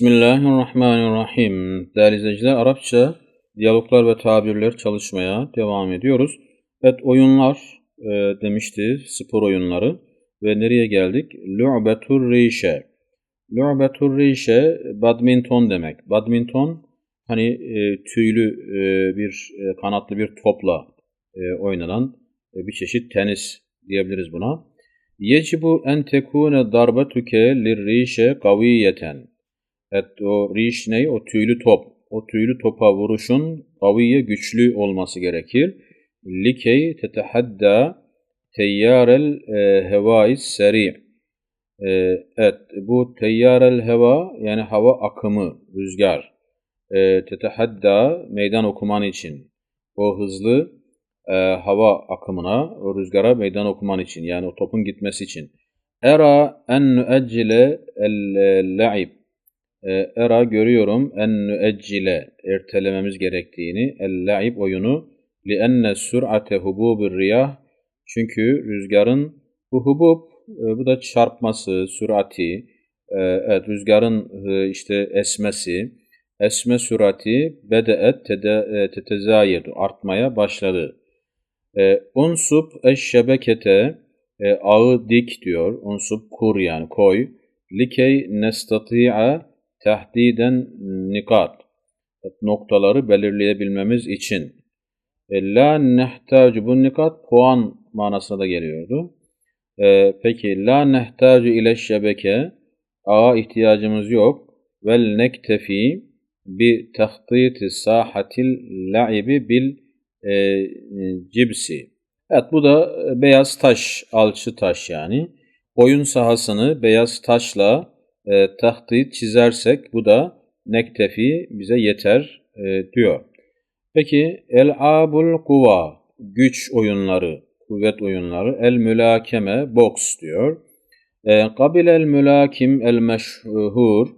Bismillahirrahmanirrahim. Değerli izleyiciler, Arapça diyaloglar ve tabirler çalışmaya devam ediyoruz. Evet, oyunlar e, demişti, spor oyunları ve nereye geldik? Lu'betur rişe. Lu'betur rişe, badminton demek. Badminton, hani e, tüylü e, bir e, kanatlı bir topla e, oynanan e, bir çeşit tenis diyebiliriz buna. Yecibu en tekune darbetuke lirrişe kaviyeten. Evet o riş ne? O tüylü top. O tüylü topa vuruşun kaviye güçlü olması gerekir. Likey tetehadda teyyarel e, hevais seri. E, evet bu teyyarel heva yani hava akımı, rüzgar. E, tetehadda meydan okuman için. O hızlı e, hava akımına, o rüzgara meydan okuman için. Yani o topun gitmesi için. Era en nüeccile el-la'ib e, era görüyorum en nüeccile ertelememiz gerektiğini el-la'ib oyunu li enne sür'ate hububir riyah çünkü rüzgarın bu hubub e, bu da çarpması, sürati e, evet rüzgarın e, işte esmesi esme sürati bedeet tetezayedu artmaya başladı. Unsub eşşebekete ağı dik diyor. Unsub kur yani koy. Likey nestati'a tehdiden nikat noktaları belirleyebilmemiz için. E, la nehtacu bu nikat puan manasına da geliyordu. E, peki la nehtacu ile şebeke ağa ihtiyacımız yok. Vel nektefi bi tahtiti sahatil la'ibi bil e, cibsi. Evet bu da beyaz taş, alçı taş yani. Oyun sahasını beyaz taşla e, tahtayı çizersek bu da nektefi bize yeter e, diyor. Peki el-abul kuva güç oyunları, kuvvet oyunları, el mülakeme boks diyor. E, kabil el mülakim el meşhur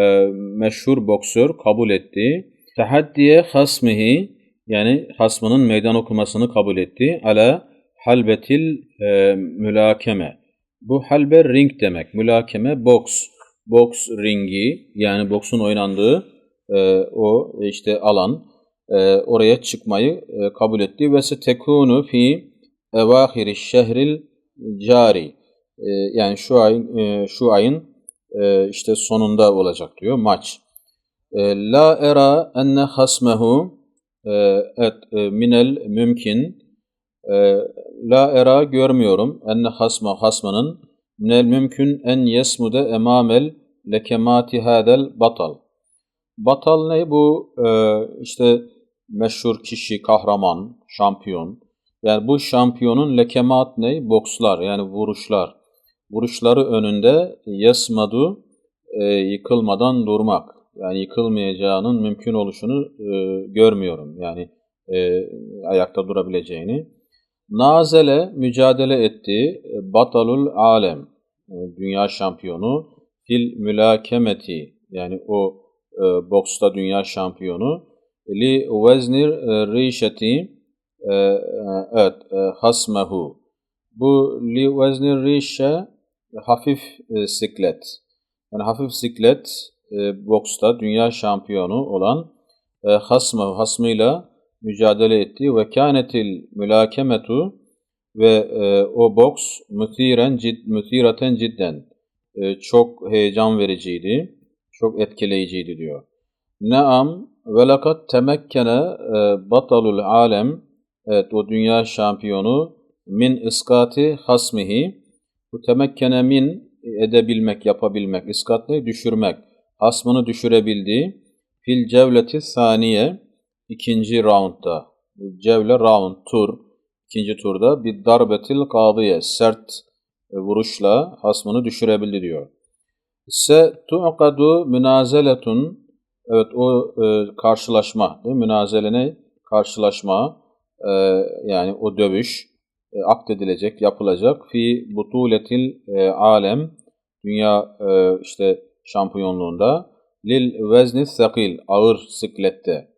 e, meşhur boksör kabul etti. Tahaddiye hasmihi yani hasmının meydan okumasını kabul etti. Ala halbetil e, mülakeme. Bu halbe ring demek. Mülakeme boks boks ringi yani boksun oynandığı e, o işte alan e, oraya çıkmayı e, kabul etti. Ve se tekunu fi evahiri şehril cari. E, yani şu ayın e, şu ayın e, işte sonunda olacak diyor maç. La era enne hasmehu et minel mümkün la era görmüyorum enne hasma hasmanın minel mümkün en yesmude emamel lekemati hadel batal. Batal ne? Bu e, işte meşhur kişi, kahraman, şampiyon. Yani bu şampiyonun lekemat ne? Bokslar yani vuruşlar. Vuruşları önünde yesmadu e, yıkılmadan durmak. Yani yıkılmayacağının mümkün oluşunu e, görmüyorum. Yani e, ayakta durabileceğini. Nazele mücadele etti. Batalul alem. E, dünya şampiyonu fil mülakemeti yani o e, boksta dünya şampiyonu li veznir e, rişeti e, e, evet e, hasmehu bu li veznir rişe hafif e, siklet yani hafif siklet e, boksta dünya şampiyonu olan e, hasmehu hasmıyla mücadele etti ve kânetil mülakemetu ve e, o boks müthiren cid, müthiraten cidden e, çok heyecan vericiydi, çok etkileyiciydi diyor. Naam ve lakat temekkene e, batalul alem evet o dünya şampiyonu min iskati hasmihi bu temekkene min edebilmek, yapabilmek, iskat ne? Düşürmek. Hasmını düşürebildi. Fil cevleti saniye ikinci roundda. Bu cevle round, tur. ikinci turda bir darbetil kadıye sert e, vuruşla hasmını düşürebildi diyor. Se tu'kadu münazeletun evet o e, karşılaşma değil mi? Karşılaşma e, yani o dövüş e, akdedilecek, yapılacak fi butuletil e, alem dünya e, işte şampiyonluğunda lil vezni sakil ağır siklette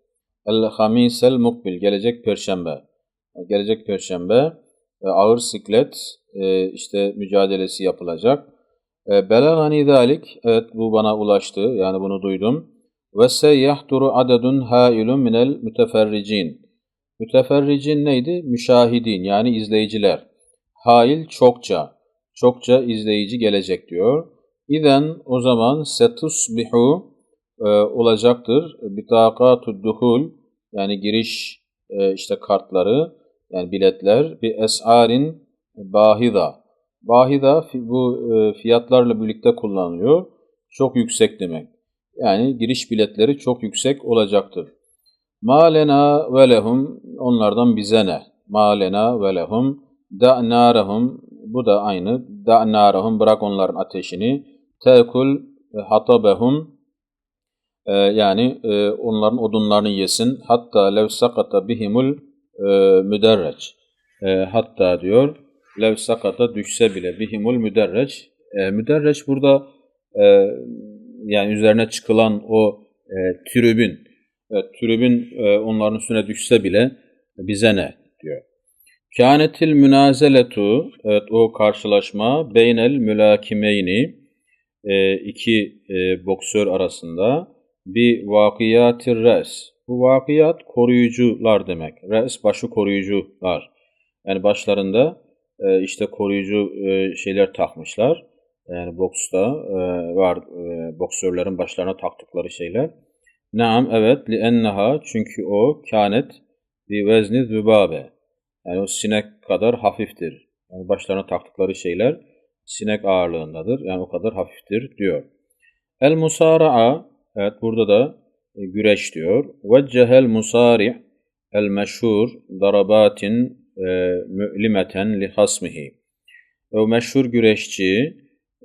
el hamisel mukbil gelecek perşembe gelecek perşembe e, ağır siklet e, işte mücadelesi yapılacak. E, Belagani zalik, evet bu bana ulaştı, yani bunu duydum. Ve seyyahduru adedun hailun minel müteferricin. Müteferricin neydi? Müşahidin yani izleyiciler. Hail çokça, çokça izleyici gelecek diyor. İden o zaman setusbihu e, olacaktır. Bitakatu duhul yani giriş e, işte kartları yani biletler bir es'arin bahida. Bahida bu e, fiyatlarla birlikte kullanılıyor. Çok yüksek demek. Yani giriş biletleri çok yüksek olacaktır. Malena ve lehum onlardan bize ne? Malena ve lehum da'narahum bu da aynı. Da'narahum bırak onların ateşini. Tekul hatabehum e, yani e, onların odunlarını yesin. Hatta lev sakata bihimul e, müderreç. E, hatta diyor lev sakata düşse bile bihimul müderreç. E, müderreç burada e, yani üzerine çıkılan o e, tribün, tribün onların üstüne düşse bile bize ne diyor. Kânetil münazeletu, evet o karşılaşma beynel mülakimeyni, iki boksör arasında bir vakiyatir res. Bu vakiyat koruyucular demek. Res başı koruyucular. Yani başlarında e, işte koruyucu e, şeyler takmışlar. Yani boksta e, var e, boksörlerin başlarına taktıkları şeyler. Naam evet li enneha çünkü o kânet bir vezni zübabe. Yani o sinek kadar hafiftir. Yani başlarına taktıkları şeyler sinek ağırlığındadır. Yani o kadar hafiftir diyor. El musara'a evet burada da e, güreş diyor. Veccehel musari' el meşhur darabatin e, mü'limeten li hasmihi. O meşhur güreşçi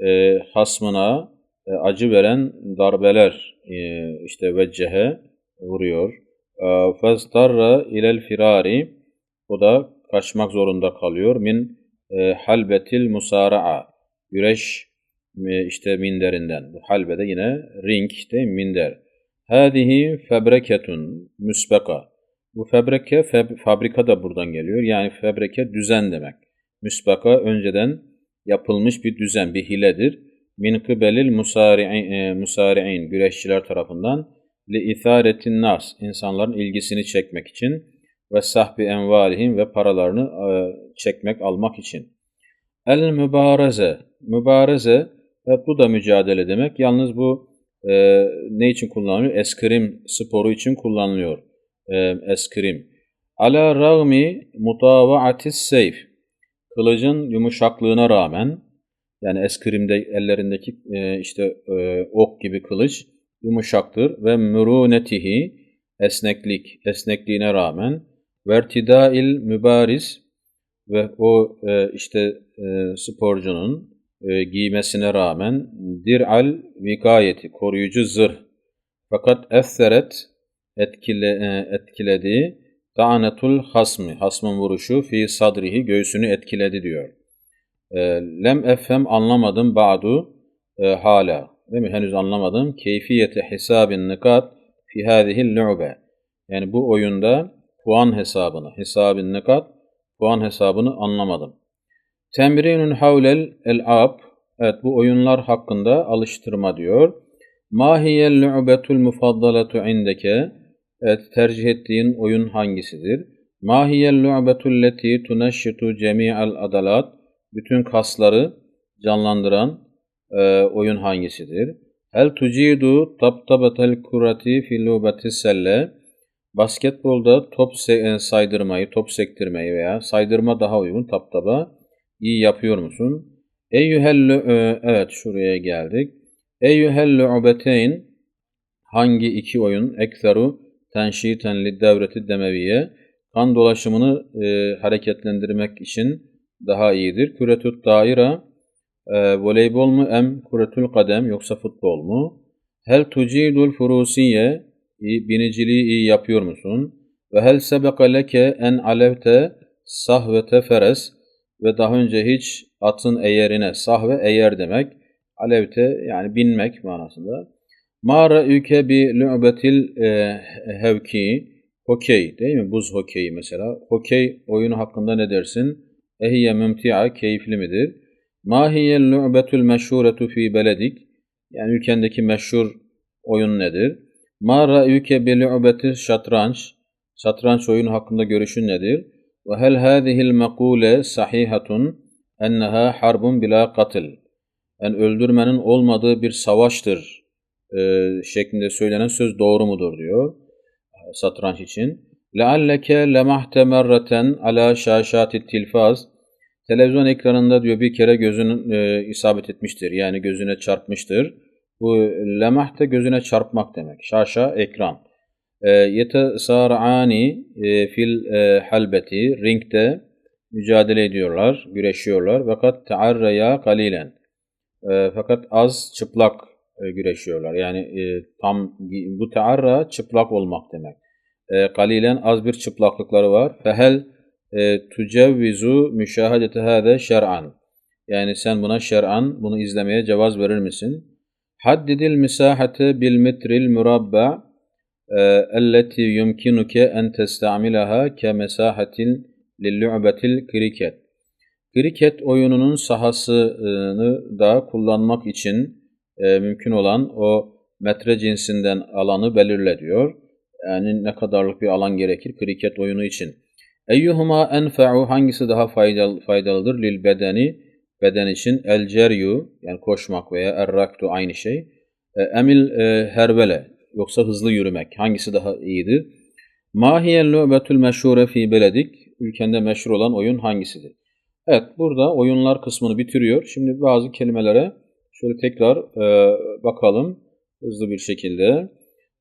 e, hasmına e, acı veren darbeler e, işte veccehe vuruyor. Fezdarra ilel firari o da kaçmak zorunda kalıyor. Min e, halbetil musara'a güreş işte minderinden. Bu halbede yine ring değil mi? minder. Hadihi febreketun müsbeka. Bu febreke feb, fabrika da buradan geliyor. Yani febreke düzen demek. Müsbaka önceden yapılmış bir düzen, bir hiledir. Min kıbelil e, musari'in güreşçiler tarafından li itharetin nas insanların ilgisini çekmek için ve sahbi envalihim ve paralarını e, çekmek, almak için. El mübareze, mübareze evet, bu da mücadele demek. Yalnız bu e, ne için kullanılıyor? Eskrim sporu için kullanılıyor. E, eskrim. Ala rağmi mutavaatis seyf. Kılıcın yumuşaklığına rağmen yani eskrimde ellerindeki e, işte e, ok gibi kılıç yumuşaktır ve mürunetihi esneklik, esnekliğine rağmen vertidail mübariz ve o e, işte e, sporcunun e, giymesine rağmen dir'al vikayeti, koruyucu zırh. Fakat etheret etkile, e, etkiledi ta'anetul hasmi, hasmın vuruşu fi sadrihi, göğsünü etkiledi diyor. E, lem efhem anlamadım ba'du e, hala. Değil mi? Henüz anlamadım. Keyfiyete hesabin nikat fi hadihi lu'be. Yani bu oyunda puan hesabını, hesabın nikat, puan hesabını anlamadım. Temrinun havlel el-ab, evet bu oyunlar hakkında alıştırma diyor. Mahiyel lu'betul mufaddalatu indeke, evet tercih ettiğin oyun hangisidir? Mahiyel lu'betul leti tuneşşitu cemi'al adalat, bütün kasları canlandıran e, oyun hangisidir? Hel tucidu tabtabatel kurati fi lubeti selle, Basketbolda top e, saydırmayı, top sektirmeyi veya saydırma daha uygun taptaba iyi yapıyor musun? Eyyühellü, e, evet şuraya geldik. Eyyühellü ubeteyn hangi iki oyun ekseru tenşiten li devreti demeviye kan dolaşımını e, hareketlendirmek için daha iyidir. Küretut daira e, voleybol mu em kuretul kadem yoksa futbol mu? Hel tucidul furusiye biniciliği iyi yapıyor musun? Ve hel sebeka leke en alevte sahvete feres ve daha önce hiç atın eğerine sahve eğer demek. Alevte yani binmek manasında. Mara ülke bi lü'betil e, hevki hokey değil mi? Buz hokeyi mesela. Hokey oyunu hakkında ne dersin? Ehiye mümtia keyifli midir? Ma hiyel lu'betul meşhuretu fi beledik? Yani ülkendeki meşhur oyun nedir? Ma ra'yuke bi lu'beti şatranç? Satranç oyunu hakkında görüşün nedir? Ve hel hâzihil mekûle sahihatun enneha harbun bila katil. Yani öldürmenin olmadığı bir savaştır e, şeklinde söylenen söz doğru mudur diyor e, satranç için. لَعَلَّكَ لَمَحْتَ مَرَّةً عَلَى شَاشَاتِ tilfaz Televizyon ekranında diyor bir kere gözünün e, isabet etmiştir. Yani gözüne çarpmıştır. Bu lemah da gözüne çarpmak demek. Şaşa ekran. E, Yetesarani e, fil e, halbeti ringde mücadele ediyorlar, güreşiyorlar. Fakat tearreya kalilen. E, fakat az çıplak güreşiyorlar. Yani tam bu tearra çıplak olmak demek. Kalilen az bir çıplaklıkları var. Fehel tücevvizu müşahadete hâde şer'an. Yani sen buna şer'an, bunu izlemeye cevaz verir misin? Haddidil misahate bil metril murabba elleti yumkinuke en testamilaha ke mesahatil lillu'betil kriket. Oyununun sahasını da kullanmak için e, mümkün olan o metre cinsinden alanı belirle diyor. Yani ne kadarlık bir alan gerekir kriket oyunu için. Eyyuhuma enfe'u hangisi daha faydalı, faydalıdır lil bedeni beden için el yani koşmak veya erraktu aynı şey. E, emil e, hervele yoksa hızlı yürümek hangisi daha iyidir? Mahiyel nöbetül meşhure fi beledik ülkende meşhur olan oyun hangisidir? Evet burada oyunlar kısmını bitiriyor. Şimdi bazı kelimelere şöyle tekrar e, bakalım hızlı bir şekilde.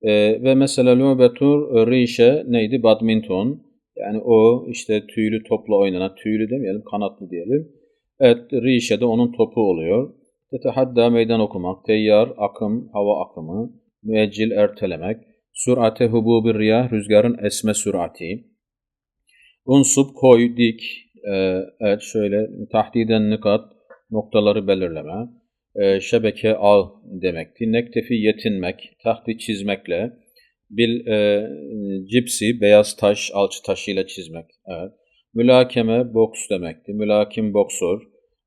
E, ve mesela nöbetur rişe neydi? Badminton. Yani o işte tüylü topla oynanan, tüylü demeyelim, kanatlı diyelim. Evet, rişe de onun topu oluyor. Tetehadda meydan okumak, teyyar, akım, hava akımı, müeccil ertelemek, sürate hububi riyah, rüzgarın esme sürati, unsup, koy, dik, e, evet şöyle tahdiden nikat, noktaları belirleme, e, şebeke, ağ demekti. Nektefi yetinmek, tahti çizmekle, bil e, cipsi, beyaz taş, alçı taşıyla çizmek. Evet. Mülakeme, boks demekti. Mülakim, boksör.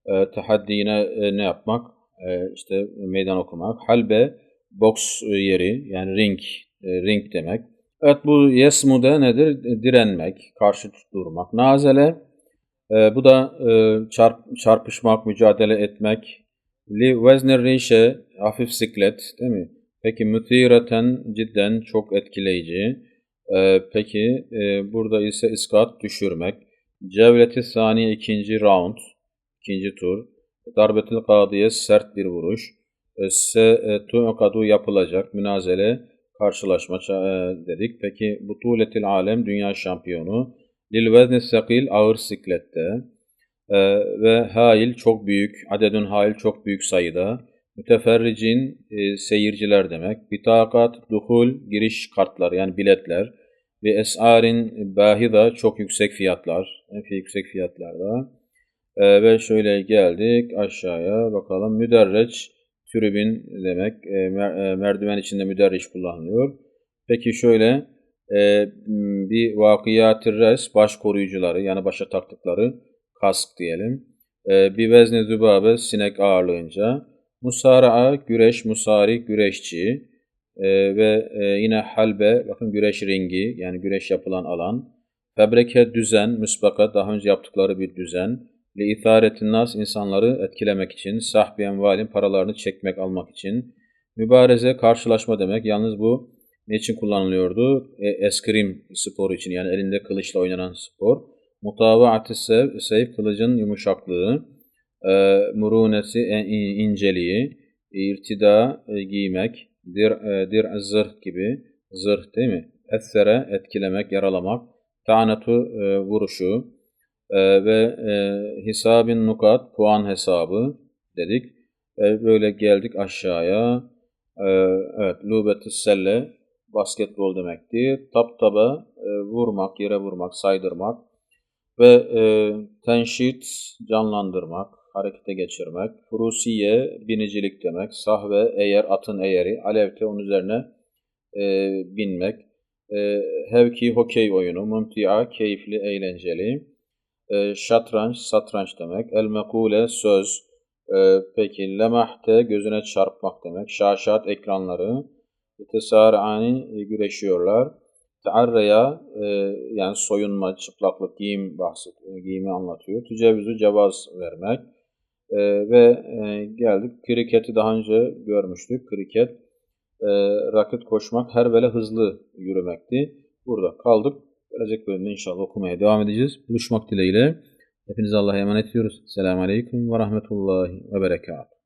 E, tahaddine e, ne yapmak? E, işte meydan okumak. Halbe, boks yeri, yani ring, e, ring demek. Evet bu yesmu da nedir? Direnmek, karşı durmak. Nazele, e, bu da e, çarp, çarpışmak, mücadele etmek. Li veznir rişe, hafif siklet, değil mi? Peki müthireten cidden çok etkileyici. Ee, peki e, burada ise iskat düşürmek. Cevleti saniye ikinci round, ikinci tur. Darbetil kadiye sert bir vuruş. E, e, tu'kadu yapılacak münazele karşılaşma e, dedik. Peki butuletil alem dünya şampiyonu. Lil vezni sekil ağır siklette. Ve hail çok büyük, adedün hail çok büyük sayıda. Müteferricin seyirciler demek. Bitakat, duhul, giriş kartları yani biletler. Ve es'arin bahida çok yüksek fiyatlar. En yüksek fiyatlarda. Ve şöyle geldik aşağıya bakalım. Müderreç, tribün demek. E, e, merdiven içinde müderreç kullanılıyor. Peki şöyle e, bir vakiyat res baş koruyucuları yani başa taktıkları kask diyelim. E, bir vezne zübabe sinek ağırlığınca. Musara'a güreş, musari güreşçi e, ve e, yine halbe bakın güreş ringi yani güreş yapılan alan. Febreke düzen, müsbaka daha önce yaptıkları bir düzen. Li itharetin nas insanları etkilemek için, sahbi envalin paralarını çekmek almak için. Mübareze karşılaşma demek. Yalnız bu ne için kullanılıyordu? E, eskrim sporu için yani elinde kılıçla oynanan spor. Mutavaat-ı sev, seyf kılıcın yumuşaklığı e, murunesi, e, inceliği, irtida e, giymek, dir, e, dir zırh gibi, zırh değil mi? Essere etkilemek, yaralamak, ta'natu e, vuruşu e, ve e, hisabin nukat, puan hesabı dedik. E, böyle geldik aşağıya. E, evet, lubetü selle, basketbol demekti. Tap taba, e, vurmak, yere vurmak, saydırmak ve e, tenşit, canlandırmak, harekete geçirmek. Furusiye binicilik demek. Sahve eğer atın eğeri. Alevte onun üzerine e, binmek. E, hevki hokey oyunu. Mumtia keyifli, eğlenceli. E, şatranç, satranç demek. El mekule söz. Ee, peki lemahte gözüne çarpmak demek. Şaşat ekranları. Tesarani e, güreşiyorlar. Tearreya e, yani soyunma, çıplaklık, giyim bahset, e, giyimi anlatıyor. Tücevüzü cevaz vermek. E, ve e, geldik. Kriketi daha önce görmüştük. Kriket, e, rakit koşmak, her böyle hızlı yürümekti. Burada kaldık. Gelecek bölümde inşallah okumaya devam edeceğiz. Buluşmak dileğiyle. Hepinize Allah'a emanet ediyoruz. Selamun Aleyküm ve Rahmetullahi ve Berekatuhu.